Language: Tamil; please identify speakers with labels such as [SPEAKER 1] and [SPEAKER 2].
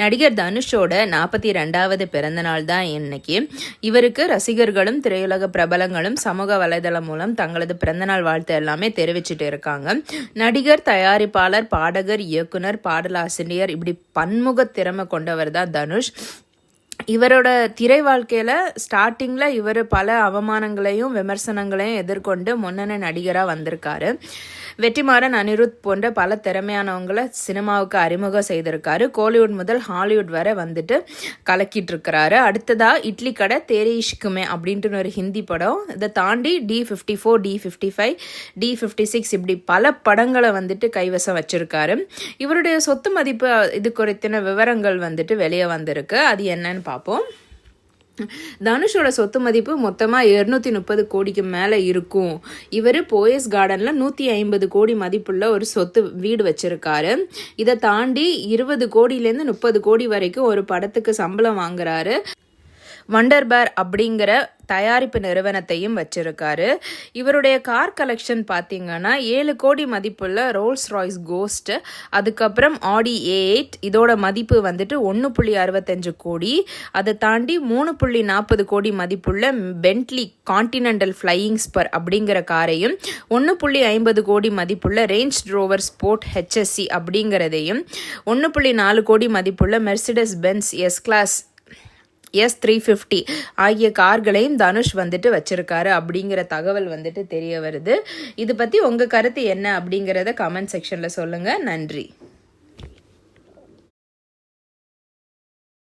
[SPEAKER 1] நடிகர் தனுஷோட நாற்பத்தி ரெண்டாவது பிறந்தநாள் தான் இன்னைக்கு. இவருக்கு ரசிகர்களும் திரையுலக பிரபலங்களும் சமூக வலைதளம் மூலம் தங்களது பிறந்தநாள் வாழ்த்து எல்லாமே தெரிவிச்சிட்டு இருக்காங்க. நடிகர் தயாரிப்பாளர் பாடகர் இயக்குனர் பாடலாசிரியர் இப்படி பன்முக திறமை கொண்டவர் தான் தனுஷ். இவரோட திரை வாழ்க்கையில் ஸ்டார்டிங்கில் இவர் பல அவமானங்களையும் விமர்சனங்களையும் எதிர்கொண்டு முன்னணி நடிகராக வந்திருக்காரு. வெற்றிமாறன் அனிருத் போன்ற பல திறமையானவங்களை சினிமாவுக்கு அறிமுகம் செய்திருக்காரு. கோலிவுட் முதல் ஹாலிவுட் வரை வந்துட்டு கலக்கிட்டு இருக்கிறாரு அடுத்ததா இட்லி கடை தேரிஷ்குமே அப்படின்ட்டு ஒரு ஹிந்தி படம். இதை தாண்டி T fifty four T fifty five T fifty six இப்படி பல படங்களை வந்துட்டு கைவசம் வச்சிருக்காரு. இவருடைய சொத்து மதிப்பு இது குறித்தின விவரங்கள் வந்துட்டு வெளியே வந்திருக்கு. அது என்னன்னு பார்ப்போம். தனுஷோட சொத்து மதிப்பு மொத்தமாக இருநூத்தி முப்பது கோடிக்கு மேலே இருக்கும். இவர் போயஸ் கார்டனில் நூற்றி ஐம்பது கோடி மதிப்புள்ள ஒரு சொத்து வீடு வச்சிருக்காரு. இதை தாண்டி இருபது கோடியிலேருந்து முப்பது கோடி வரைக்கும் ஒரு படத்துக்கு சம்பளம் வாங்குறாரு. வண்டர்பேர் அப்படிங்கிற தயாரிப்பு நிறுவனத்தையும் வச்சிருக்காரு. இவருடைய கார் கலெக்ஷன் பார்த்தீங்கன்னா ஏழு கோடி மதிப்புள்ள ரோல்ஸ் ராய்ஸ் கோஸ்ட் அதுக்கப்புறம் ஆடி ஏ எயிட் இதோட மதிப்பு வந்துட்டு ஒன்று புள்ளி அறுபத்தஞ்சு கோடி. அதை தாண்டி மூணு புள்ளி நாற்பது கோடி மதிப்புள்ள பென்ட்லி கான்டினென்டல் ஃப்ளையிங் ஸ்பர் அப்படிங்கிற காரையும் ஒன்று புள்ளி ஐம்பது கோடி மதிப்புள்ள ரேஞ்ச் ரோவர் ஸ்போர்ட் ஹெச்எஸ்சி அப்படிங்கிறதையும் ஒன்று புள்ளி நாலு கோடி மதிப்புள்ள Mercedes Benz S class S three fifty ஆகிய கார்களையும் தனுஷ் வந்துட்டு வச்சிருக்காரு அப்படிங்கிற தகவல் வந்துட்டு தெரிய வருது. இது பற்றி உங்கள் கருத்து என்ன அப்படிங்கிறத கமெண்ட் செக்ஷனில் சொல்லுங்கள் நன்றி.